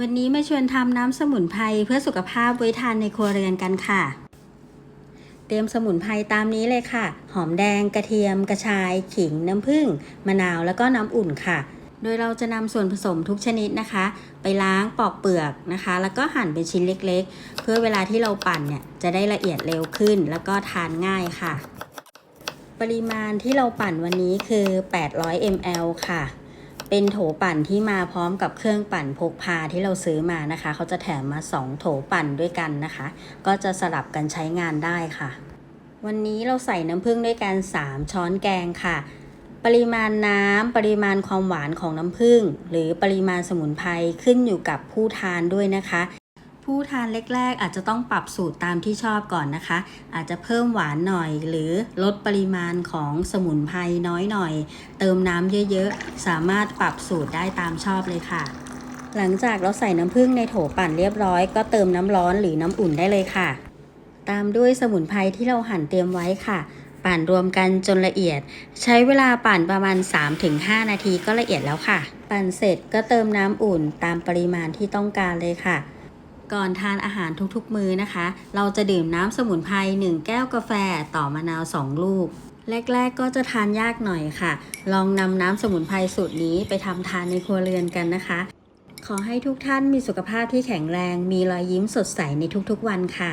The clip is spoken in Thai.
วันนี้มาชวนทำน้ำสมุนไพรเพื่อสุขภาพไว้ทานในครัวเรือนกันค่ะ เตรียมสมุนไพรตามนี้เลยค่ะ หอมแดง กระเทียม กระชาย ขิง น้ำผึ้ง มะนาวแล้วก็น้ำอุ่นค่ะ โดยเราจะนำส่วนผสมทุกชนิดนะคะ ไปล้างปอกเปลือกนะคะ แล้วก็หั่นเป็นชิ้นเล็กๆ เพื่อเวลาที่เราปั่นเนี่ยจะได้ละเอียดเร็วขึ้น แล้วก็ทานง่ายค่ะ ปริมาณที่เราปั่นวันนี้คือ 800 ml ค่ะ เป็นโถปั่นที่มาพร้อมกับเครื่องปั่นพกพาที่เราซื้อมานะคะ เขาจะแถมมา 2 โถปั่นด้วยกันนะคะ ก็จะสลับกันใช้งานได้ค่ะ วันนี้เราใส่น้ำผึ้งด้วยกัน 3 ช้อนแกงค่ะ ปริมาณน้ำปริมาณความหวานของน้ำผึ้งหรือปริมาณสมุนไพรขึ้นอยู่กับผู้ทานด้วยนะคะ ผู้ทานแรก ๆ อาจจะต้องปรับสูตรตามที่ชอบก่อนนะคะ อาจจะเพิ่มหวานหน่อย หรือลดปริมาณของสมุนไพรน้อยหน่อย เติมน้ำเยอะๆ สามารถปรับสูตรได้ตามชอบเลยค่ะ หลังจากเราใส่น้ำผึ้งในโถปั่นเรียบร้อย ก็เติมน้ำร้อนหรือน้ำอุ่นได้เลยค่ะ ตามด้วยสมุนไพรที่เราหั่นเตรียมไว้ค่ะ ปั่นรวมกันจนละเอียด ใช้เวลาปั่นประมาณ 3-5 นาทีก็ละเอียดแล้วค่ะ ปั่นเสร็จก็เติมน้ำอุ่นตามปริมาณที่ต้องการเลยค่ะ ก่อนทานอาหารทุกๆ มื้อนะคะ เราจะดื่มน้ำสมุนไพร1 แก้วกาแฟต่อมะนาว 2 ลูก แรกๆก็จะทานยากหน่อยค่ะ ลองนำน้ำสมุนไพรสูตรนี้ไปทำทานในครัวเรือนกันนะคะ ขอให้ทุกท่านมีสุขภาพที่แข็งแรง มีรอยยิ้มสดใสในทุกๆวันค่ะ